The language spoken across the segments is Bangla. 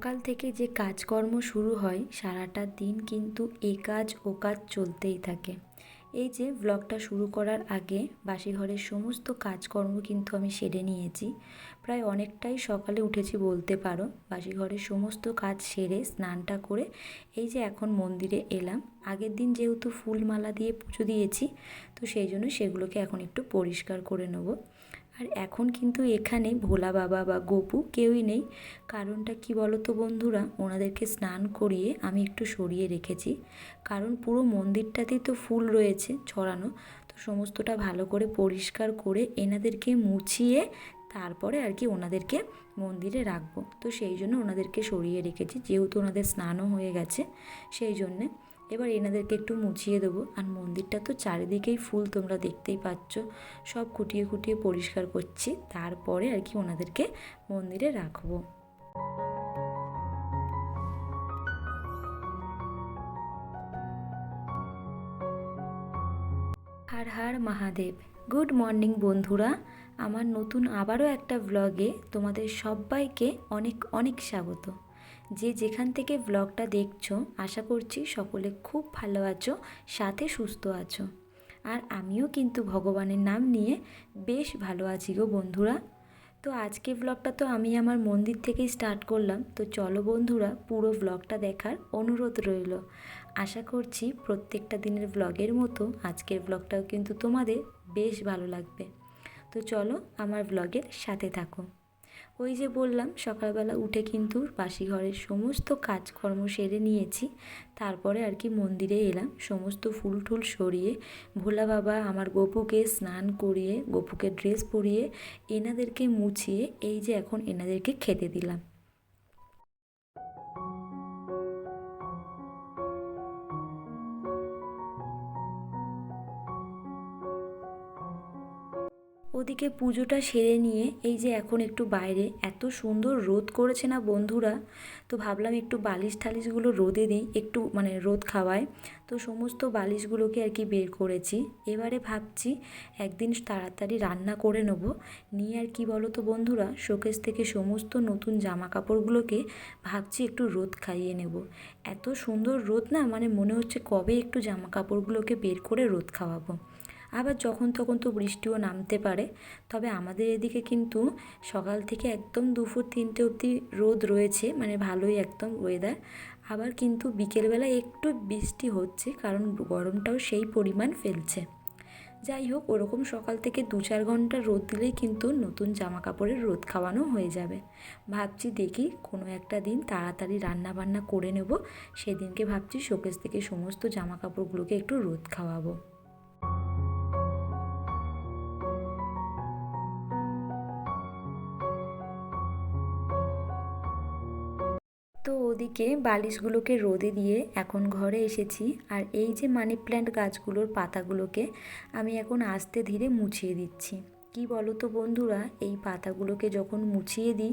সকাল থেকে যে কাজকর্ম শুরু হয়, সারাটা দিন কিন্তু এ কাজ, ও কাজ চলতেই থাকে। এই যে ব্লগটা শুরু করার আগে বাসিঘরের সমস্ত কাজকর্ম কিন্তু আমি সেরে নিয়েছি। প্রায় অনেকটাই সকালে উঠেছি বলতে পারো। বাসি ঘরের সমস্ত কাজ সেরে স্নানটা করে এই যে এখন মন্দিরে এলাম। আগের দিন যেহেতু ফুলমালা দিয়ে পুজো দিয়েছি, তো সেই জন্য সেগুলোকে এখন একটু পরিষ্কার করে নেব। আর এখন কিন্তু এখানে ভোলা বাবা বা গোপু কেউই নেই। কারণটা কি বলো তো বন্ধুরা? ওনাদেরকে স্নান করিয়ে আমি একটু সরিয়ে রেখেছি। কারণ পুরো মন্দিরটাতেই তো ফুল রয়েছে ছড়ানো। তো সমস্তটা ভালো করে পরিষ্কার করে এনাদেরকে মুছিয়ে তারপরে আর কি ওনাদেরকে মন্দিরে রাখব। তো সেই জন্য ওনাদেরকে সরিয়ে রেখেছি। যেহেতু ওনাদের স্নানও হয়ে গেছে, সেই জন্যে এবার এনাদেরকে একটু মুছিয়ে দেবো। আর মন্দিরটা তো চারিদিকেই ফুল তোমরা দেখতেই পাচ্ছ। সব খুঁটিয়ে খুঁটিয়ে পরিষ্কার করছি। তারপরে আর কি ওনাদেরকে মন্দিরে রাখব। হার হার মহাদেব, গুড মর্নিং বন্ধুরা। আমার নতুন আবারও একটা ব্লগে তোমাদের সবাইকে অনেক অনেক স্বাগত। যে যেখান থেকে ব্লগটা দেখছ, আশা করছি সকলে খুব ভালো আছো, সাথে সুস্থ আছো। আর আমিও কিন্তু ভগবানের নাম নিয়ে বেশ ভালো আছি গো বন্ধুরা। তো আজকে ব্লগটা তো আমি আমার মন্দির থেকেই স্টার্ট করলাম। তো চলো বন্ধুরা, পুরো ব্লগটা দেখার অনুরোধ রইল। আশা করছি প্রত্যেকটা দিনের ব্লগের মতো আজকের ব্লগটাও কিন্তু তোমাদের বেশ ভালো লাগবে। তো চলো আমার ব্লগের সাথে থাকো। ওই যে বললাম, সকালবেলা উঠে কিন্তু বাসি ঘরের সমস্ত কাজকর্ম সেরে নিয়েছি। তারপরে আর কি মন্দিরে এলাম। সমস্ত ফুল টুল সরিয়ে ভোলা বাবা আমার গোপুকে স্নান করিয়ে, গোপুকে ড্রেস পরিয়ে, এনাদেরকে মুছিয়ে, এই যে এখন এনাদেরকে খেতে দিলাম। ওদিকে পুজোটা সেরে নিয়ে এই যে এখন একটু বাইরে, এত সুন্দর রোদ করেছে না বন্ধুরা? তো ভাবলাম একটু বালিশ ঠালিশগুলো রোদে দিই, একটু মানে রোদ খাওয়ায়। তো সমস্ত বালিশগুলোকে আর কি বের করেছি। এবারে ভাবছি একদিন তাড়াতাড়ি রান্না করে নেব। নিয়ে আর কি বলো তো বন্ধুরা, শোকেস থেকে সমস্ত নতুন জামা কাপড়গুলোকে ভাবছি একটু রোদ খাইয়ে নেব। এত সুন্দর রোদ না মানে মনে হচ্ছে কবে একটু জামা কাপড়গুলোকে বের করে রোদ খাওয়াবো। আবার যখন তখন তো বৃষ্টিও নামতে পারে। তবে আমাদের এদিকে কিন্তু সকাল থেকে একদম দুপুর তিনটে অবধি রোদ রয়েছে মানে ভালোই একদম ওয়েদার আবার কিন্তু বিকেলবেলা একটু বৃষ্টি হচ্ছে, কারণ গরমটাও সেই পরিমাণ ফেলছে। যাই হোক, ওরকম সকাল থেকে দু চার ঘণ্টা রোদ দিলেই কিন্তু নতুন জামা কাপড়ের রোদ খাওয়ানো হয়ে যাবে। ভাবছি দেখি কোনো একটা দিন তাড়াতাড়ি রান্না বান্না করে নেব। সেদিনকে ভাবছি শোকেস থেকে সমস্ত জামা কাপড়গুলোকে একটু রোদ খাওয়াবো। তো ওদিকে বালিশগুলোকে রোদে দিয়ে এখন ঘরে এসেছি। আর এই যে মানি প্ল্যান্ট গাছগুলোর পাতাগুলোকে আমি এখন আস্তে ধীরে মুছিয়ে দিচ্ছি। কি বলো তো বন্ধুরা, এই পাতাগুলোকে যখন মুছিয়ে দিই,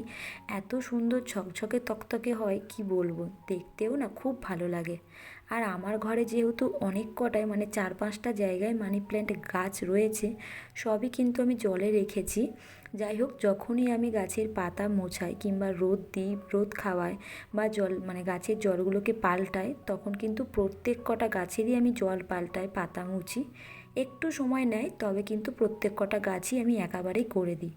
এত সুন্দর ছকছকে তকতকে হয়, কি বলব? দেখতেও না খুব ভালো লাগে। আর আমার ঘরে যেহেতু অনেক কটায় মানে চার পাঁচটা জায়গায় মানি প্ল্যান্ট গাছ রয়েছে, সবই কিন্তু আমি জলে রেখেছি। যাই হোক, যখনই আমি গাছের পাতা মোছাই কিংবা রোদ দিই, রোদ খাওয়াই বা জল মানে গাছের জলগুলোকে পাল্টাই, তখন কিন্তু প্রত্যেক কটা গাছেরই আমি জল পাল্টাই, পাতা মুছি। একটু সময় নেয়, তবে কিন্তু প্রত্যেক কটা গাছই আমি একেবারেই করে দিই।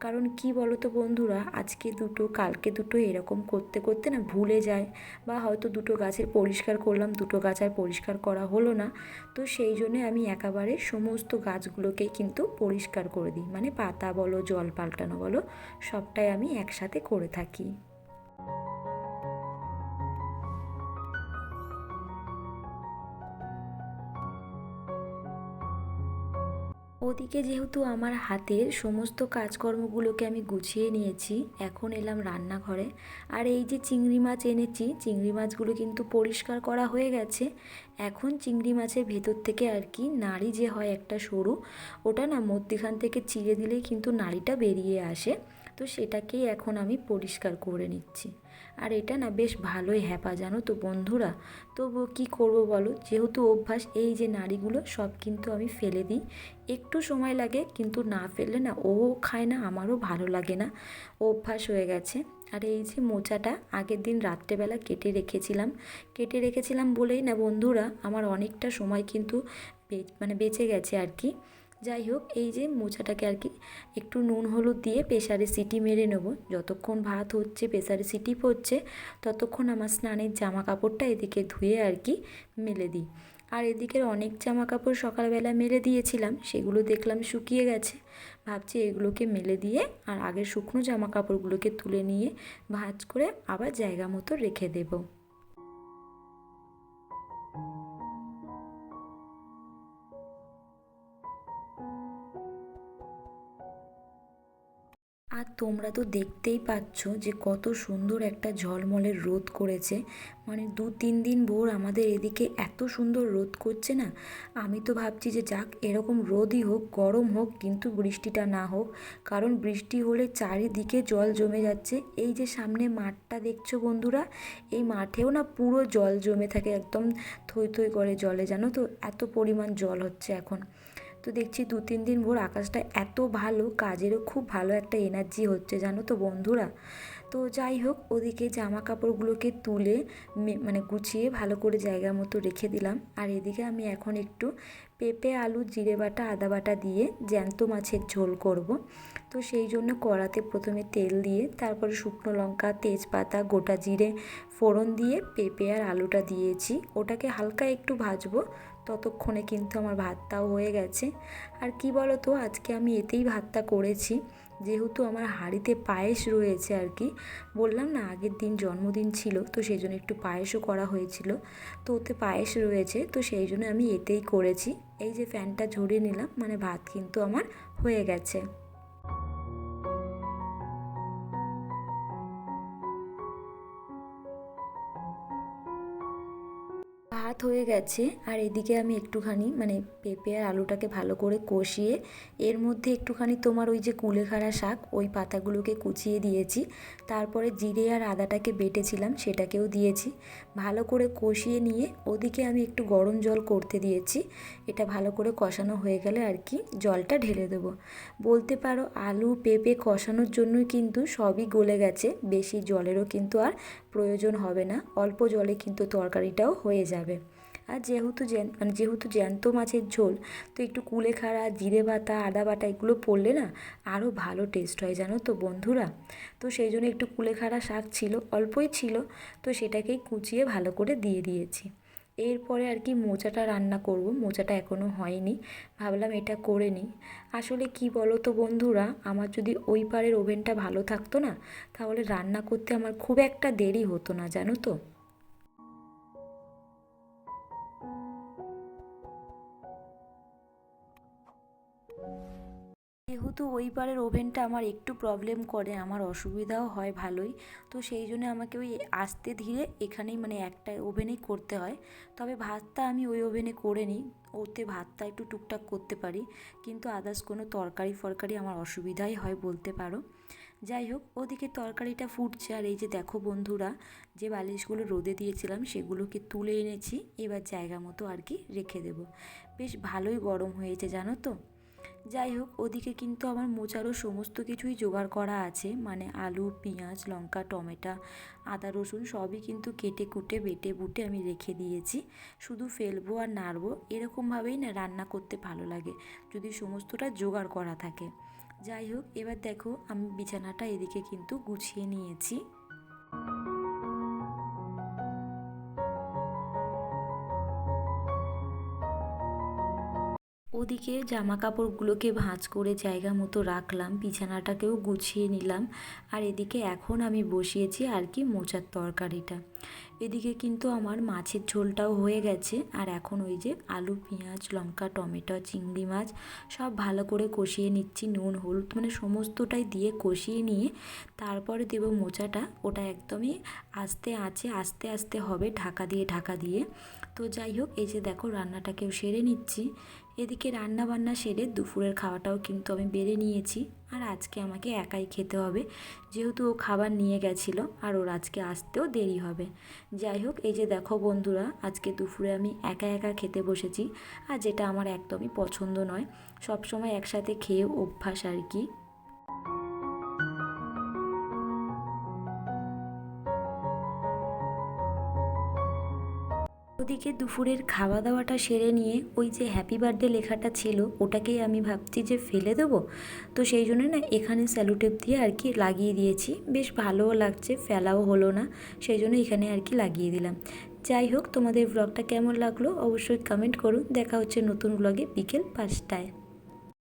কারণ কি বলো তো বন্ধুরা, আজকে দুটো, কালকে দুটো এরকম করতে করতে না ভুলে যায় বা হয়তো দুটো গাছের পরিষ্কার করলাম, দুটো গাছ আর পরিষ্কার করা হলো না। তো সেই জন্যে আমি একেবারে সমস্ত গাছগুলোকেই কিন্তু পরিষ্কার করে দিই। মানে পাতা বলো জল পাল্টানো বলো সবটাই আমি একসাথে করে থাকি। ওদিকে যেহেতু আমার হাতের সমস্ত কাজকর্মগুলোকে আমি গুছিয়ে নিয়েছি, এখন এলাম রান্নাঘরে। আর এই যে চিংড়ি মাছ এনেছি, চিংড়ি মাছগুলো কিন্তু পরিষ্কার করা হয়ে গেছে। এখন চিংড়ি মাছের ভেতর থেকে আর কি নাড়ি যে হয় একটা সরু, ওটা না মধ্যিখান থেকে চিড়ে দিলেই কিন্তু নাড়িটা বেরিয়ে আসে। তো সেটাকেই এখন আমি পরিষ্কার করে নিচ্ছি। আর এটা না বেশ ভালোই হ্যাপা, জানো তো বন্ধুরা? তবু কি করব বলো? যেহেতু অভ্যাস, এই যে নাড়িগুলো সব কিন্তু আমি ফেলে দিই। একটু সময় লাগে, কিন্তু না ফেললে না ও খায় না, আমারও ভালো লাগে না। অভ্যাস হয়ে গেছে। আর এই যে মোচাটা আগের দিন রাত্রেবেলা কেটে রেখেছিলাম। কেটে রেখেছিলাম বলেই না বন্ধুরা, আমার অনেকটা সময় কিন্তু মানে বেঁচে গেছে আর কি। যাই হোক, এই যে মোচাটাকে আর কি একটু নুন হলুদ দিয়ে প্রেসারে সিটি মেরে নেব। যতক্ষণ ভাত হচ্ছে, প্রেসারে সিটি পড়ছে, ততক্ষণ আমার স্নানের জামা কাপড়টা এদিকে ধুয়ে আর কি মেলে দিই। আর এদিকের অনেক জামা কাপড় সকালবেলা মেলে দিয়েছিলাম, সেগুলো দেখলাম শুকিয়ে গেছে। ভাবছি এগুলোকে মেলে দিয়ে আর আগের শুকনো জামা কাপড়গুলোকে তুলে নিয়ে ভাজ করে আবার জায়গা মতো রেখে দেবো। আর তোমরা তো দেখতেই পাচ্ছ যে কত সুন্দর একটা ঝলমলের রোদ করেছে। মানে দু তিন দিন ভোর আমাদের এদিকে এত সুন্দর রোদ করছে না। আমি তো ভাবছি যে যাক, এরকম রোদই হোক, গরম হোক, কিন্তু বৃষ্টিটা না হোক, কারণ বৃষ্টি হলে চারিদিকে জল জমে যাচ্ছে। এই যে সামনে মাঠটা দেখছ বন্ধুরা, এই মাঠেও না পুরো জল জমে থাকে, একদম থই থই করে জলে, জানো তো? এত পরিমাণ জল হচ্ছে এখন। তো দেখছি দু, তিন দিন ভোর আকাশটা এত ভালো, কাজেরও খুব ভালো একটা এনার্জি হচ্ছে জানো তো বন্ধুরা। তো যাই হোক, ওদিকে জামা কাপড়গুলোকে তুলে মানে গুছিয়ে ভালো করে জায়গা মতো রেখে দিলাম। আর এদিকে আমি এখন একটু পেঁপে, আলু, জিরে বাটা, আদা বাটা দিয়ে জ্যান্ত মাছের ঝোল করব। তো সেই জন্য কড়াতে প্রথমে তেল দিয়ে, তারপরে শুকনো লঙ্কা, তেজপাতা, গোটা জিরে ফোড়ন দিয়ে পেঁপে আর আলুটা দিয়েছি। ওটাকে হালকা একটু ভাজবো ততক্ষণে কিন্তু আমার ভাতটাও হয়ে গেছে। আর কি বলো তো আজকে আমি এতেই ভাতটা করেছি। যেহেতু আমার হাঁড়িতে পায়েস রয়েছে আর কি, বললাম না আগের দিন জন্মদিন ছিল, তো সেই জন্য একটু পায়েসও করা হয়েছিল। তো ওতে পায়েস রয়েছে, তো সেই জন্য আমি এতেই করেছি। এই যে ফ্যানটা ঝরিয়ে নিলাম মানে ভাত কিন্তু আমার হয়ে গেছে। ভাত হয়ে গেছে, আর এদিকে আমি একটুখানি মানে পেঁপে আর আলুটাকে ভালো করে কষিয়ে, এর মধ্যে একটুখানি তোমার ওই যে কুলেখাড়া শাক, ওই পাতাগুলোকে কুচিয়ে দিয়েছি। তারপরে জিরে আর আদাটাকে বেটেছিলাম, সেটাকেও দিয়েছি। ভালো করে কষিয়ে নিয়ে, ওদিকে আমি একটু গরম জল করতে দিয়েছি। এটা ভালো করে কষানো হয়ে গেলে আর কি জলটা ঢেলে দেবো। বলতে পারো, আলু, পেঁপে কষানোর জন্যই কিন্তু সবই গলে গেছে, বেশি জলেরও কিন্তু আর প্রয়োজন হবে না, অল্প জলে কিন্তু তরকারিটাও হয়ে যাবে। আর যেহেতু মানে যেহেতু জ্যান্ত মাছের ঝোল, তো একটু কুলেখাড়া জিরে বাটা, আদা বাটা এগুলো পড়লে না আরও ভালো টেস্ট হয়, জানো তো বন্ধুরা? তো সেই জন্য একটু কুলেখাড়া শাক ছিল, অল্পই ছিল, তো সেটাকেই কুচিয়ে ভালো করে দিয়ে দিয়েছি। এরপরে আর কি মোচাটা রান্না করব, মোচাটা এখনও হয়নি, ভাবলাম এটা করে নিই। আসলে কি বলো তো বন্ধুরা, আমার যদি ওই পারের ওভেনটা ভালো থাকতো না, তাহলে রান্না করতে আমার খুব একটা দেরি হতো না, জানো তো? যেহেতু ওভেনটা আমার একটু প্রবলেম করে, আমার অসুবিধাও হয় ভালোই। তো সেই জন্য আমাকে ওই আস্তে ধীরে এখানেই মানে একটা ওভেনেই করতে হয়। তবে ভাতটা আমি ওই ওভেনে করে নিই, ওতে ভাতটা একটু টুকটাক করতে পারি। কিন্তু আদার্স কোনো তরকারি ফরকারি আমার অসুবিধাই হয় বলতে পারো। যাই হোক, ওদিকে তরকারিটা ফুটছে আর এই যে দেখো বন্ধুরা, যে বালিশগুলো রোদে দিয়েছিলাম সেগুলোকে তুলে এনেছি, এবার জায়গা মতো আর কি রেখে দেব। বেশ ভালোই গরম হয়েছে জানো তো? যাই হোক, ওদিকে কিন্তু আমার মোচারও সমস্ত কিছুই জোগাড় করা আছে। মানে আলু, পেঁয়াজ, লঙ্কা, টমেটো, আদা, রসুন সবই কিন্তু কেটে কুটে, বেটে বুটে আমি রেখে দিয়েছি। শুধু ফেলব আর নাড়বো, এরকমভাবেই না রান্না করতে ভালো লাগে, যদি সমস্তটা জোগাড় করা থাকে। যাই হোক, এবার দেখো আমি বিছানাটা এদিকে কিন্তু গুছিয়ে নিয়েছি। ওদিকে জামা কাপড়গুলোকে ভাঁজ করে জায়গা মতো রাখলাম, বিছানাটাকেও গুছিয়ে নিলাম। আর এদিকে এখন আমি বসিয়েছি আর কি মোচার তরকারিটা। এদিকে কিন্তু আমার মাছের ঝোলটাও হয়ে গেছে। আর এখন ওই যে আলু, পেঁয়াজ, লঙ্কা, টমেটো, চিংড়ি মাছ সব ভালো করে কষিয়ে নিচ্ছি, নুন, হলুদ মানে সমস্তটাই দিয়ে কষিয়ে নিয়ে তারপরে দেবো মোচাটা। ওটা একদমই আস্তে আছে, আস্তে আস্তে হবে, ঢাকা দিয়ে ঢাকা দিয়ে। তো যাই হোক, এই যে দেখো রান্নাটাকেও সেরে নিচ্ছি। এদিকে রান্না বান্না সেরে দুপুরের খাওয়াটাও কিন্তু আমি বেড়ে নিয়েছি। আর আজকে আমাকে একাই খেতে হবে। যেহেতু ও খাবার নিয়ে গেছিল, আর ওর আজকে আসতেও দেরি হবে। যাই হোক, এই যে দেখো বন্ধুরা, আজকে দুপুরে আমি একা একা খেতে বসেছি। আর যেটা আমার একদমই পছন্দ নয় সব সময় একসাথে খেয়ে অভ্যাস আর কি। ওদিকে দুপুরের খাওয়া দাওয়াটা সেরে নিয়ে ওই যে হ্যাপি বার্থডে লেখাটা ছিল, ওটাকেই আমি ভাবছি যে ফেলে দেবো। তো সেই জন্য না এখানে স্যালুটেপ দিয়ে আর কি লাগিয়ে দিয়েছি। বেশ ভালোও লাগছে, ফেলাও হলো না, সেই জন্য এখানে আর কি লাগিয়ে দিলাম। যাই হোক, তোমাদের ব্লগটা কেমন লাগল অবশ্যই কমেন্ট করুন দেখা হচ্ছে নতুন ব্লগে বিকেল পাঁচটায়।